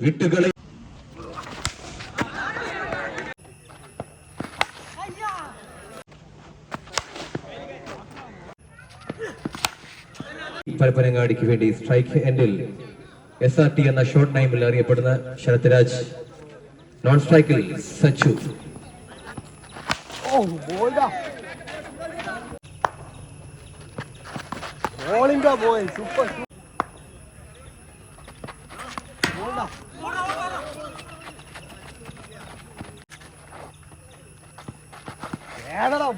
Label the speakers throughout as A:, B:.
A: വിട്ടുകളി പരപ്പനങ്ങാടിക്ക് വേണ്ടി സ്ട്രൈക്ക് എൻഡിൽ S R T എന്ന ഷോർട്ട് ടൈമിൽ അറിയപ്പെടുന്ന ശരത് രാജ് നോൺ സ്ട്രൈക്കിൽ Sachu.
B: Boy. Bowling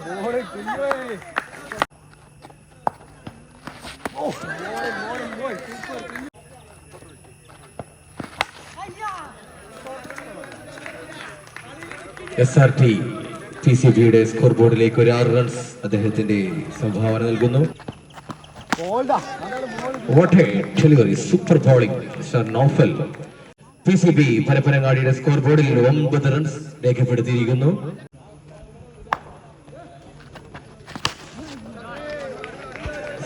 B: ball
A: S R T T C ബിയുടെ സ്കോർ ബോർഡിലേക്ക് ഒരു ആറ് റൺസ് അദ്ദേഹത്തിന്റെ സംഭാവന നൽകുന്നു. Super bowling Naufal super bowling, P C B പരപ്പനങ്ങാടിയുടെ score ബോർഡിൽ ഒമ്പത് റൺസ് രേഖപ്പെടുത്തിയിരിക്കുന്നു.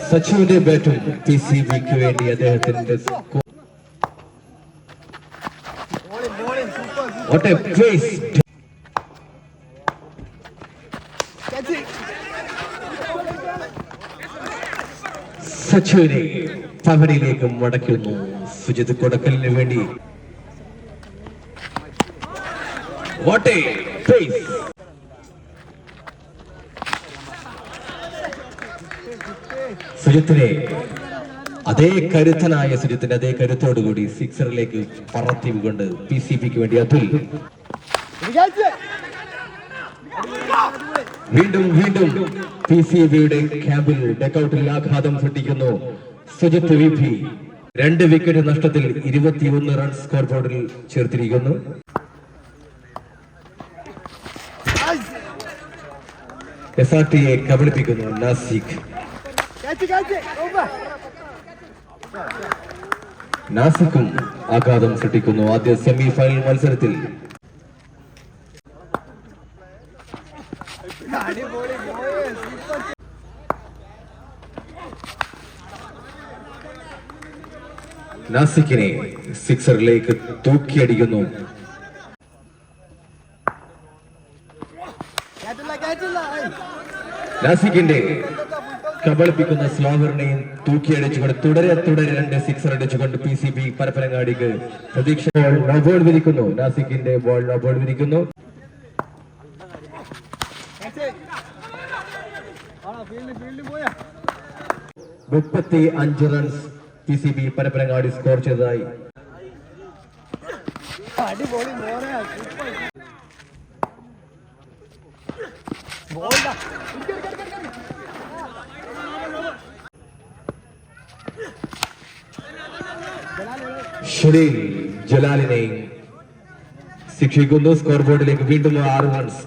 A: സച്ചുവിന്റെ ബാറ്റും പി സി ബിക്ക് വേണ്ടി അദ്ദേഹത്തിന്റെ സച്ചുവിനെ പവനിലേക്ക് മടക്കുന്നു. സുജിത് കൊടക്കലിന് വേണ്ടി. വാട്ടേ a സുജിത്തിനെ അതേ കരുത്തനായ സുജിത്തിന്റെ അതേ കരുത്തോടുകൂടി സിക്സറിലേക്ക് പറത്തി കൊണ്ട് പി സി പിക്ക് വേണ്ടി അതുൽ വീണ്ടും വീണ്ടും പി സി ബിയുടെ ക്യാമ്പിൽ ഡെക്കൗട്ടിൽ ആഘാതം സൃഷ്ടിക്കുന്നു സുജിത്ത് വി പി. രണ്ട് വിക്കറ്റ് നഷ്ടത്തിൽ ഇരുപത്തിയൊന്ന് റൺ സ്കോർ ബോർഡിൽ ചേർത്തിരിക്കുന്നു എസ് ആർ ടിയെ കബളിപ്പിക്കുന്നു
B: ഓവർ
A: നാസിക്കും ആഘാതം സൃഷ്ടിക്കുന്നു ആദ്യ സെമി ഫൈനൽ മത്സരത്തിൽ. നാസിക്കിനെ സിക്സറിലേക്ക് തൂക്കിയടിക്കുന്നു. നാസിക്കിന്റെ കബളിപ്പിക്കുന്ന സ്ലോവറിനെയും തൂക്കിയടിച്ചുകൊണ്ട് തുടരെ തുടരെ രണ്ട് സിക്സർ അടിച്ചുകൊണ്ട് പി സി ബി പരപ്പനങ്ങാടിക്ക് പ്രതീക്ഷ നോബോൾ വിരിക്കുന്നു. നാസിക്കിന്റെ ബോൾ നോബോൾ വിരിക്കുന്നു. മുപ്പത്തി അഞ്ച് runs P C B Parappanangadi score ചെയ്തതായി.
B: അടിപൊളി സൂപ്പർ ബോൾഡാ
A: ഷുലീൽ ജലാലിനെ ശിക്ഷിക്കുന്നു. സ്കോർ ബോർഡിലേക്ക് വീണ്ടും ആറ് റൺസ്.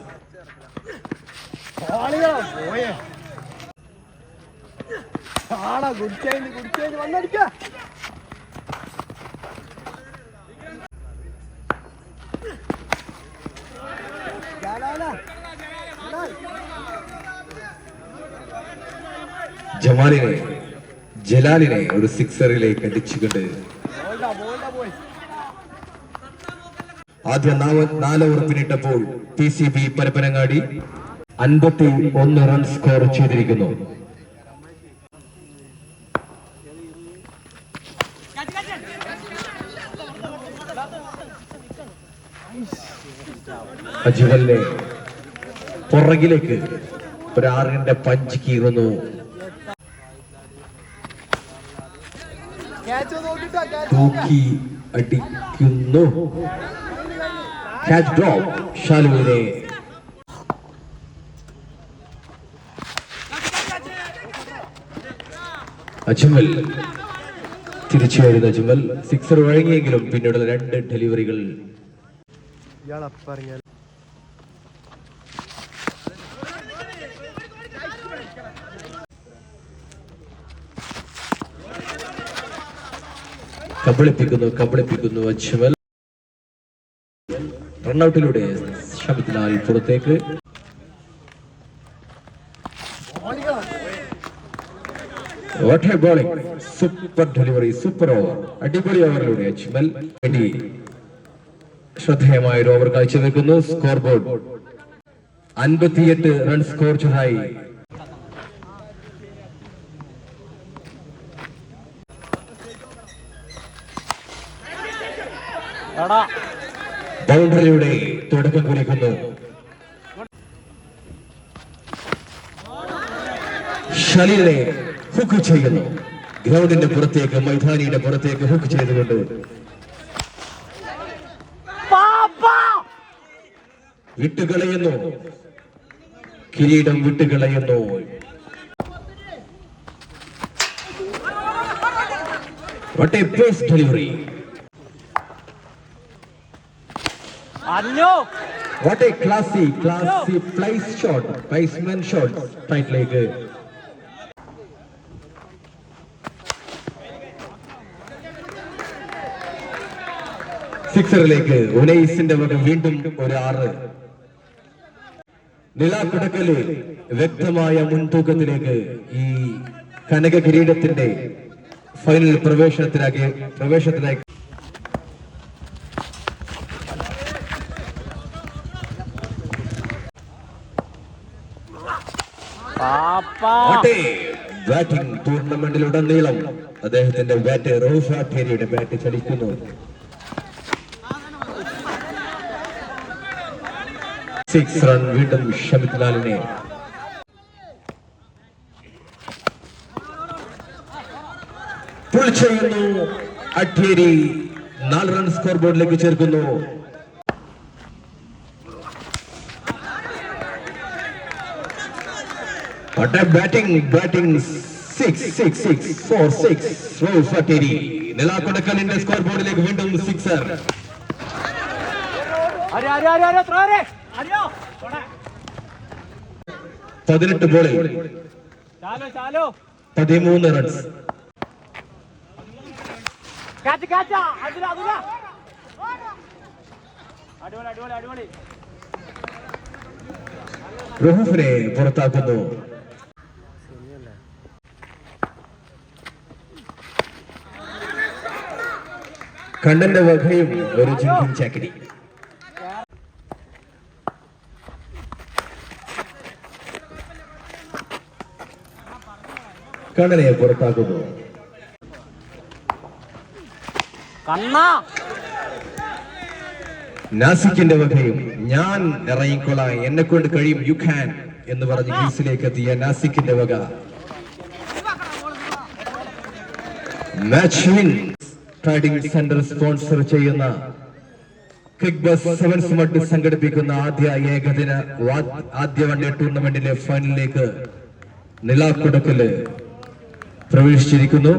A: ജമാലിനെ ജലാലിനെ ഒരു സിക്സറിലേക്ക് അടിച്ചുകൊണ്ട് ആദ്യ നാല് നാല് ഓവർ പിന്നിട്ടപ്പോൾ പി സി ബി പരപ്പനങ്ങാടി അൻപത്തി ഒന്ന് റൺ സ്കോർ ചെയ്തിരിക്കുന്നു. അജുവലിനെ പുറകിലേക്ക് ഒരു ആറിന്റെ പഞ്ച് കീറുന്നു
B: ക്യാച്ച് നോക്കിട്ടാ ക്യാച്ച്
A: തൂക്കി അടിക്കുന്നു. ക്യാച്ച് ഡ്രോപ്പ് ഷാലുവിനെ. അജ്മൽ. തിരിച്ചു വരുന്ന അജ്മൽ. സിക്സർ വഴങ്ങിയെങ്കിലും പിന്നീടുള്ള രണ്ട് ഡെലിവറികൾ ഇയാൾ
B: ഇയാളപ്പറഞ്ഞ
A: കബളിപ്പിക്കുന്നു കബളിപ്പിക്കുന്നു അജ്മൽ റണ്ണൌട്ടിലൂടെ ലാൽ പുറത്തേക്ക്. Bowling super delivery super over അടിപൊളി ഓവറിലൂടെ അജ്മൽ അടി ശ്രദ്ധേയമായ ഒരു ഓവർ കാഴ്ചവെക്കുന്നു. സ്കോർ ബോർഡ് അൻപത്തിയെട്ട് റൺ സ്കോർ ചെയ്തായി ബൗണ്ടറിയുടെ തുടക്കം കുറിക്കുന്നു. ഷലിനെ ഹുക്ക് ചെയ്യുന്നു. ഗ്രൗണ്ടിന്റെ പുറത്തേക്ക് മൈതാനിയുടെ പുറത്തേക്ക് ഹുക്ക് ചെയ്തുകൊണ്ട്. വിട്ടുകളയുന്നു കിരീടം വിട്ടുകളയുന്നു What a a classy place shot, placement shot, right leg. സിക്സറിലേക്ക് ഉനൈസിന്റെ വക വീണ്ടും ഒരു ആറ്. നിലാക്കുടക്കൽ വ്യക്തമായ മുൻതൂക്കത്തിലേക്ക് ഈ കനക കിരീടത്തിന്റെ ഫൈനൽ പ്രവേശനത്തിനാക്കി പ്രവേശനത്തിനായി ബാറ്റിംഗ് ടൂർണമെന്റിലുടനീളം അദ്ദേഹത്തിന്റെ ബാറ്റ് റോഷാഠേരിയുടെ ബാറ്റ് ചലിക്കുന്നു. സിക്സ് റൺ വീണ്ടും ഷമിത് ലാലിനെ. പുൾ ചെയ്യുന്നു. അഠ്യേരി നാല് റൺ സ്കോർ ബോർഡിലേക്ക് ചേർക്കുന്നു. Batting six, six, six, four, six, Rolf Ateri. നിലാക്കൊടക്കലിന്റെ സ്കോർ ബോർഡിലേക്ക് വീണ്ടും സിക്സർ പതിനെട്ട് ബോളിൽ പതിമൂന്ന് റൺസ്
B: അടിപൊളി
A: പുറത്താക്കുന്നു. കണ്ണന്റെ വകയും ഒരു ജിങ്കിൻ ചാക്കരി കണ്ണനെ പുറത്താക്കുന്നു. നാസിക്കിന്റെ വകയും ഞാൻ ഇറങ്ങിക്കൊള്ളാം എന്നെ കൊണ്ട് കഴിയും യു ഖാൻ എന്ന് പറഞ്ഞ് ഗ്രീസിലേക്ക് എത്തിയ നാസിക്കിന്റെ വക. Match win trading centre sponsor ചെയ്യുന്ന സെവൻസ് മഡ് സംഘടിപ്പിക്കുന്ന ആദ്യ ഏകദിന ആദ്യ വണ്ടി ടൂർണമെന്റിലെ ഫൈനലിലേക്ക് നിലാക്കുടക്കൽ പ്രവേശിച്ചിരിക്കുന്നു.